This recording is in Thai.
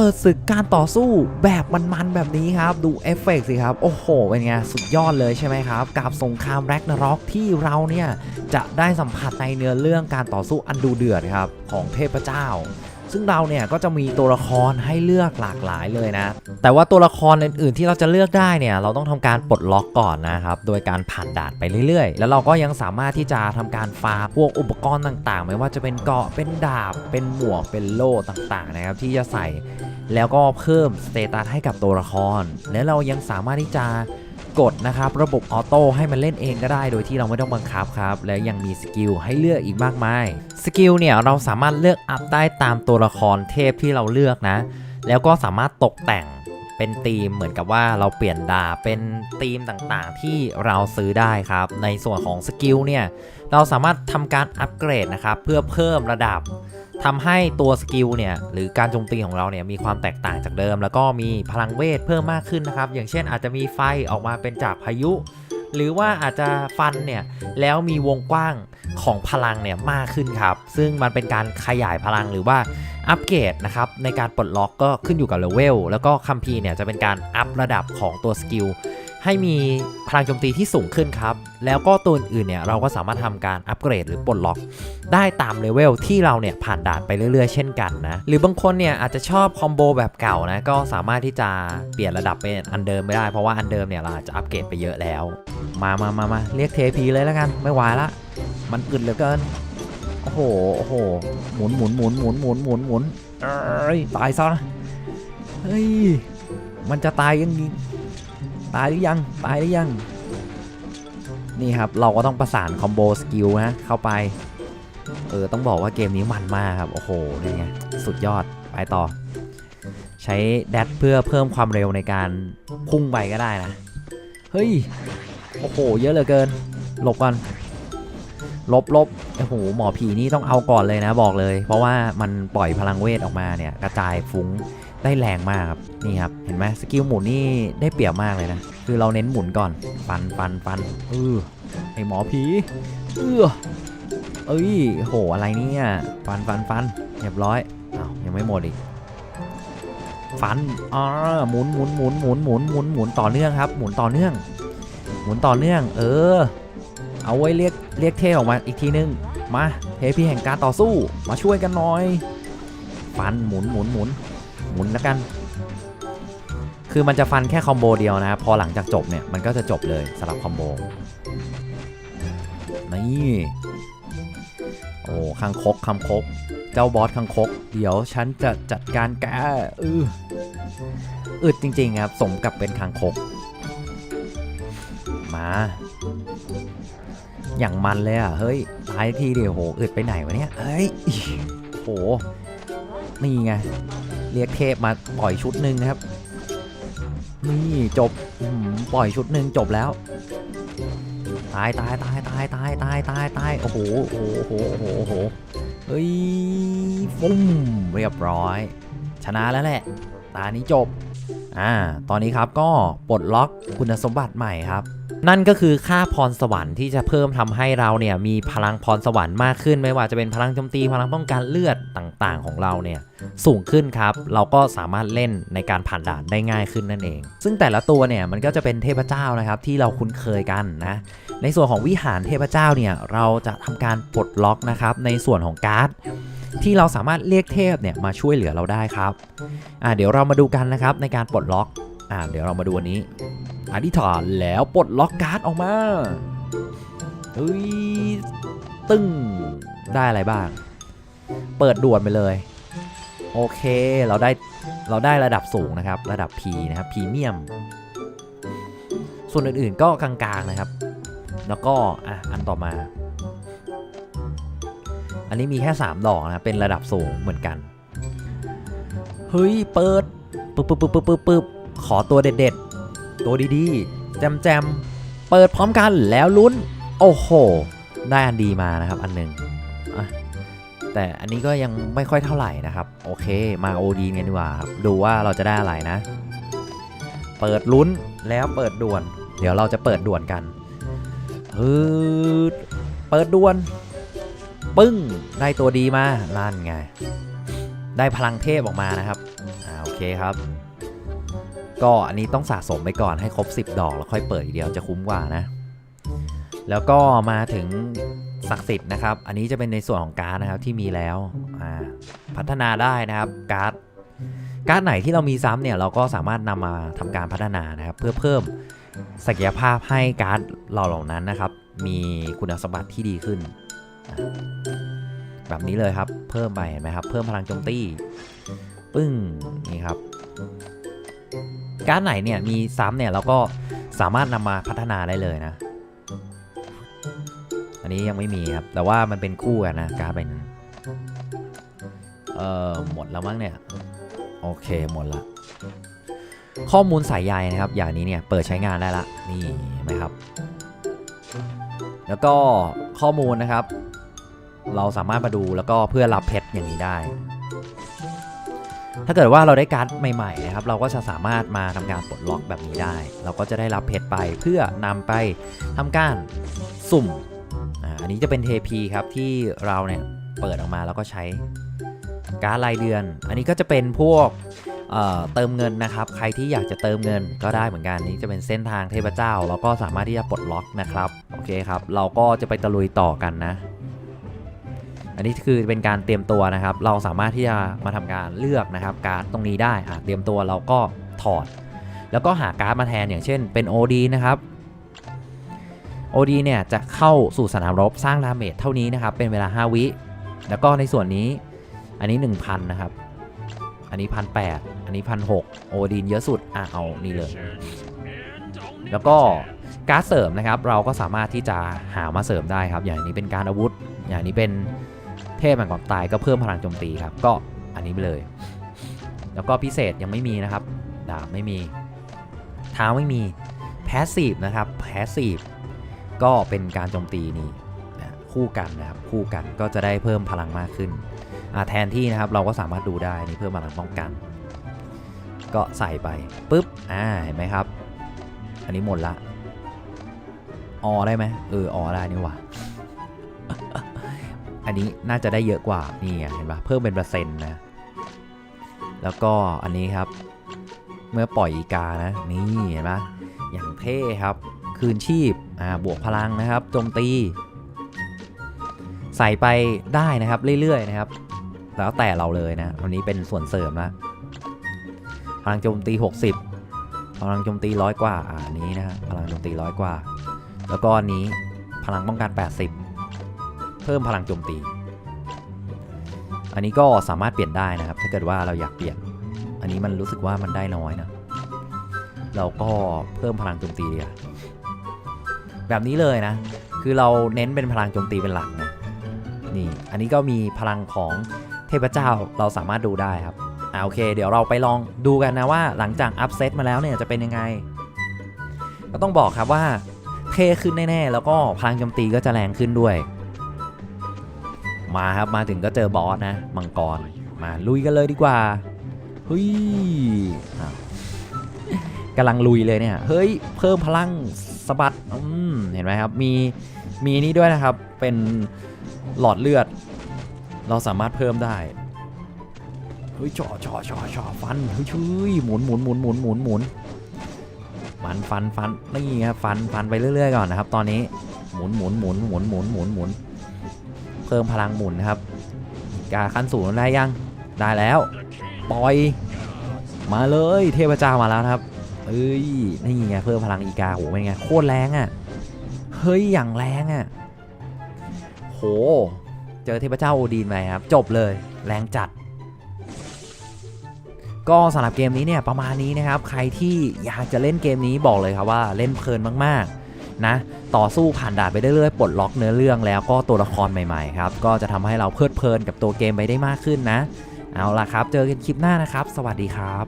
เปิดศึกการต่อสู้แบบมันๆแบบนี้ครับ ดูเอฟเฟกต์สิครับ โอ้โห เป็นไง สุดยอดเลยใช่ไหมครับ กับสงครามแร็กนร็อกที่เราเนี่ย จะได้สัมผัสในเนื้อเรื่องการต่อสู้อันดูเดือดครับ ของเทพเจ้า ซึ่งเราเนี่ยก็จะมีตัวละครให้เลือกหลากหลายเลยนะ แต่ว่าตัวละครอื่นๆที่เราจะเลือกได้เนี่ยเราต้องทำการปลดล็อกก่อนนะครับ โดยการผ่านด่านไปเรื่อยๆ แล้วเราก็ยังสามารถที่จะทำการฟาร์พวกอุปกรณ์ต่างๆ ไม่ว่าจะเป็นเกาะเป็นดาบ เป็นหมวกเป็นโล่ต่างๆนะครับที่จะใส่แล้วก็เพิ่มสเตตัสให้กับตัวละคร และเรายังสามารถที่จะ กดนะครับระบบออโต้ให้มันเล่นเองก็ได้ โดยที่เราไม่ต้องบังคับครับ และยังมีสกิลให้เลือกอีกมากมายสกิลเนี่ยเราสามารถเลือกอัพได้ตามตัวละครเทพที่เราเลือกนะ แล้วก็สามารถตกแต่งเป็นธีมเหมือนกับว่าเราเปลี่ยนดาเป็นธีมต่างๆ ที่เราซื้อได้ครับ ในส่วนของสกิลเนี่ยเราสามารถทำการอัปเกรดนะครับเพื่อเพิ่มระดับ ทำให้ตัวสกิลเนี่ยหรือการโจมตีของเราเนี่ยมีความแตกต่างจากเดิม แล้วก็มีพลังเวทเพิ่มมากขึ้นนะครับ อย่างเช่นอาจจะมีไฟออกมาเป็นจากพายุ หรือว่าอาจจะฟันเนี่ยแล้วมีวงกว้างของพลังเนี่ยมากขึ้นครับ ซึ่งมันเป็นการขยายพลังหรือว่าอัปเกรดนะครับในการปลดล็อกก็ขึ้นอยู่กับเลเวลแล้วก็คัมภีเนี่ยจะเป็นการอัพระดับของตัวสกิล ให้มีพลังโจมตีที่สูงขึ้นครับ แล้วก็ตัวอื่นเนี่ยเราก็สามารถทำการอัปเกรดหรือปลดล็อก ได้ตามเลเวลที่เราเนี่ยผ่านด่านไปเรื่อยๆ เช่นกันนะ หรือบางคนเนี่ยอาจจะชอบคอมโบแบบเก่านะก็สามารถที่จะเปลี่ยนระดับเป็นอันเดิมไม่ได้ เพราะว่าอันเดิมเนี่ยเราอาจจะอัปเกรดไปเยอะแล้ว มามามามาเรียกเทพีเลยแล้วกัน ไม่ไหวละ มันอึดเหลือเกิน โอ้โห โอ้โห หมุนหมุนหมุนหมุนหมุนหมุนหมุนเอ้ยตายซะ เฮ้ย มันจะตายยังงี้ ตายหรือยัง ตายหรือยัง นี่ครับเราก็ต้องประสานคอมโบสกิลนะเข้าไป เออต้องบอกว่าเกมนี้มันมากครับ โอ้โหนี่ไงสุดยอดไปต่อ ใช้แดดเพื่อเพิ่มความเร็วในการพุ่งไปก็ได้นะ เฮ้ย โอ้โห เยอะเหลือเกิน หลบก่อนลบลบโอ้โหหมอผีนี่ต้องเอาก่อนเลยนะบอกเลย เพราะว่ามันปล่อยพลังเวทออกมาเนี่ยกระจายฟุ้ง ได้แรงมากครับนี่ครับเห็นไหมสกิลหมุนนี่ได้เปรียบมากเลยนะ คือเราเน้นหมุนก่อนฟันฟันฟันเออไอหมอผีเออเอ้ยโหอะไรเนี่ยฟันฟันฟันเรียบร้อยอ้าวยังไม่หมดอีกฟันอ่าหมุนหมุนหมุนหมุนหมุนหมุนหมุนต่อเนื่องครับ หมุนต่อเนื่อง หมุนต่อเนื่อง เออ เอาไว้เรียกเรียกเทออกมาอีกทีนึงมาเทพีแห่งการต่อสู้มาช่วยกันหน่อย ฟันหมุนหมุนหมุน หมุนแล้วกัน คือมันจะฟันแค่คอมโบเดียวนะครับพอหลังจากจบเนี่ยมันก็จะจบเลยสำหรับคอมโบนี่โอ้คังคกคังคก เจ้าบอสคังคก เดี๋ยวฉันจะจัดการแกเอออึดจริงๆครับ สมกับเป็นคังคก มา อย่างมันเลยอะ เฮ้ยตายทีเดียวโหอึดไปไหนวะเนี่ย เฮ้ย โหนี่ไง เรียกเทพมาปล่อยชุดหนึ่งนะครับ นี่จบปล่อยชุดหนึ่งจบแล้ว ตายตายตายตายตายตายตายตายโอ้โหโอ้โหโอ้โหโอ้โหเฮ้ยฟุ้มเรียบร้อย ชนะแล้วแหละ ตานี้จบ อ่า ตอนนี้ครับก็ปลดล็อกคุณสมบัติใหม่ครับ นั่นก็คือค่าพรสวรรค์ที่จะเพิ่มทำให้เราเนี่ยมีพลังพรสวรรค์มากขึ้น ไม่ว่าจะเป็นพลังโจมตีพลังป้องกันเลือดต่างๆ ของเราเนี่ยสูงขึ้นครับ เราก็สามารถเล่นในการผ่านด่านได้ง่ายขึ้นนั่นเอง ซึ่งแต่ละตัวเนี่ยมันก็จะเป็นเทพเจ้านะครับที่เราคุ้นเคยกันนะ ในส่วนของวิหารเทพเจ้าเนี่ยเราจะทำการปลดล็อกนะครับในส่วนของการ์ด ที่เราสามารถเรียกเทพเนี่ยมาช่วยเหลือเราได้ครับอ่าเดี๋ยวเรามาดูกันนะครับในการปลดล็อกอ่าเดี๋ยวเรามาดูอันนี้อธิษฐานแล้วปลดล็อกการ์ดออกมาเฮ้ยตึ้งได้อะไรบ้าง เปิดด่วนไปเลย โอเคเราได้เราได้ระดับสูงนะครับ ระดับ P นะครับพรีเมียม ส่วนอื่นๆก็กลางๆนะครับ แล้วก็อะอันต่อมา อันนี้มีแค่ 3 ดอกนะ เป็นระดับสูงเหมือนกัน เฮ้ย เปิดปึ๊บปึ๊บปึ๊บปึ๊บปึ๊บปึ๊บขอตัวเด็ดๆ ตัวดีๆ แจมแจมๆเปิดพร้อมกันแล้วลุ้น โอ้โห ได้อันดีมานะครับอันหนึ่งอะแต่อันนี้ก็ยังไม่ค่อยเท่าไหร่นะครับ โอเค มาโอดีกันดีกว่าครับดูว่าเราจะได้อะไรนะ เปิดลุ้นแล้วเปิดด่วน เดี๋ยวเราจะเปิดด่วนกันฮึดเปิดด่วน ปึ้ง ได้ตัวดีมาลั่นไง ได้พลังเทพออกมานะครับ อ่าโอเคครับ ก็อันนี้ต้องสะสมไปก่อนให้ครบ 10 ดอกแล้วค่อยเปิดอีเดียวจะคุ้มกว่านะ แล้วก็มาถึงศักดิ์สิทธิ์นะครับ อันนี้จะเป็นในส่วนของการ์ดนะครับที่มีแล้ว อ่า พัฒนาได้นะครับการ์ดการ์ดไหนที่เรามีซ้ำเนี่ยเราก็สามารถนำมาทำการพัฒนานะครับ เพื่อเพิ่มศักยภาพให้การ์ดเราเหล่านั้นนะครับ มีคุณสมบัติที่ดีขึ้น แบบนี้เลยครับเพิ่มไปเห็นไหมครับ เพิ่มพลังโจมตีปึ้งนี่ครับ การไหนเนี่ยมีซ้ำเนี่ยเราก็สามารถนำมาพัฒนาได้เลยนะ อันนี้ยังไม่มีครับ แต่ว่ามันเป็นคู่กันนะการเป็นเอ่อหมดแล้วมั้งเนี่ย โอเคหมดละข้อมูลสายใยนะครับ อย่างนี้เนี่ยเปิดใช้งานได้ละนี่ไหมครับ แล้วก็ข้อมูลนะครับ เราสามารถมาดูแล้วก็เพื่อรับเพชรอย่างนี้ได้ ถ้าเกิดว่าเราได้การ์ดใหม่ๆนะครับ เราก็จะสามารถมาทำการปลดล็อกแบบนี้ได้ เราก็จะได้รับเพชรไปเพื่อนำไปทำการสุ่มอันนี้จะเป็นเทพีครับที่เราเนี่ยเปิดออกมาแล้วก็ใช้การ์ดรายเดือน อันนี้ก็จะเป็นพวกเเติมเงินนะครับ ใครที่อยากจะเติมเงินก็ได้เหมือนกันนี่จะเป็นเส้นทางเทพเจ้า เราก็สามารถที่จะปลดล็อกนะครับ โอเคครับ เราก็จะไปตะลุยต่อกันนะ อันนี้คือเป็นการเตรียมตัวนะครับ เราสามารถที่จะมาทำการเลือกนะครับ การ์ดตรงนี้ได้อะเตรียมตัวเราก็ถอด แล้วก็หาการ์ดมาแทนอย่างเช่นเป็น OD นะครับ OD เนี่ยจะเข้าสู่สนามรบสร้างดาเมจเท่านี้นะครับ เป็นเวลา 5 วิ แล้วก็ในส่วนนี้อันนี้ 1,000 นะครับ อันนี้พันแอันนี้พันหโอดีนเยอะสุดอะเอานี่เลย แล้วก็การ์ดเสริมนะครับ เราก็สามารถที่จะหามาเสริมได้ครับ อย่างนี้เป็นการอาวุธ อย่างนี้เป็น เทพแห่งความตายก็เพิ่มพลังโจมตีครับ ก็อันนี้ไปเลย แล้วก็พิเศษยังไม่มีนะครับ ดาบไม่มีเท้าไม่มีแพสซีฟนะครับแพสซีฟก็เป็นการโจมตีนี่คู่กันนะครับคู่กันก็จะได้เพิ่มพลังมากขึ้นแทนที่นะครับเราก็สามารถดูได้นี่เพิ่มพลังป้องกัน ก็ใส่ไปปุ๊บอ่าเห็นไหมครับ อันนี้หมดละออได้ไหมเออออได้นี่หว่า อันนี้น่าจะได้เยอะกว่า นี่เห็นปะเพิ่มเป็นเปอร์เซ็นต์นะ แล้วก็อันนี้ครับ เมื่อปล่อยอีกานะ นี่เห็นปะอย่างเท่ครับ คืนชีพ อ่า บวกพลังนะครับ โจมตี ใส่ไปได้นะครับเรื่อยๆนะครับ แล้วแต่เราเลยนะ วันนี้เป็นส่วนเสริมละพลังโจมตี 60 พลังโจมตีร้อยกว่า อ่าอันนี้นะฮะพลังโจมตีร้อยกว่า แล้วก็อันนี้พลังป้องกัน 80 พิ่มพลังโจมตี อันนี้ก็สามารถเปลี่ยนได้นะครับ ถ้าเกิดว่าเราอยากเปลี่ยน อันนี้มันรู้สึกว่ามันได้น้อยนะ เราก็เพิ่มพลังโจมตีดีกว่าแบบนี้เลยนะ คือเราเน้นเป็นพลังโจมตีเป็นหลักนะนี่ อันนี้ก็มีพลังของเทพเจ้าเราสามารถดูได้ครับอ่าโอเค เดี๋ยวเราไปลองดูกันนะว่าหลังจากอัพเซตมาแล้วเนี่ยจะเป็นยังไง ก็ต้องบอกครับว่าเท่ขึ้นแน่ๆ แล้วก็พลังโจมตีก็จะแรงขึ้นด้วย มาครับมาถึงก็เจอบอสนะ มังกร มาลุยกันเลยดีกว่าเฮ้ยกำลังลุยเลยเนี่ย เฮ้ย เพิ่มพลังสะบัดเห็นไหมครับ มี มีนี่ด้วยนะครับ เป็นหลอดเลือด เราสามารถเพิ่มได้ เฮ้ยจ่อจ่อจ่อจ่อฟัน เฮ้ยชุยหมุนหมุนหมุนหมุนหมุนหมุนฟันฟันฟันนี่ครับ ฟันฟันไปเรื่อยๆก่อนนะครับ ตอนนี้ หมุนหมุนหมุนหมุนหมุนหมุนหมุน เพิ่มพลังหมุนครับกาขั้นสูงได้ยังได้แล้ว ปล่อย มาเลยเทพเจ้ามาแล้วครับเอ้ยนี่ไงเพิ่มพลังอีกาโหเป็นไงโคตรแรงอะ่ะเฮ้ยอย่างแรงอะ่ะโห เจอเทพเจ้าโอดีนไปครับ จบเลยแรงจัด ก็สำหรับเกมนี้เนี่ยประมาณนี้นะครับ ใครที่อยากจะเล่นเกมนี้บอกเลยครับว่าเล่นเพลินมากๆนะ ต่อสู้ผ่านด่านไปเรื่อยๆปลดล็อกเนื้อเรื่องแล้วก็ตัวละครใหม่ๆครับก็จะทำให้เราเพลิดเพลินกับตัวเกมไปได้มากขึ้นนะ เอาล่ะครับ เจอกันคลิปหน้านะครับ สวัสดีครับ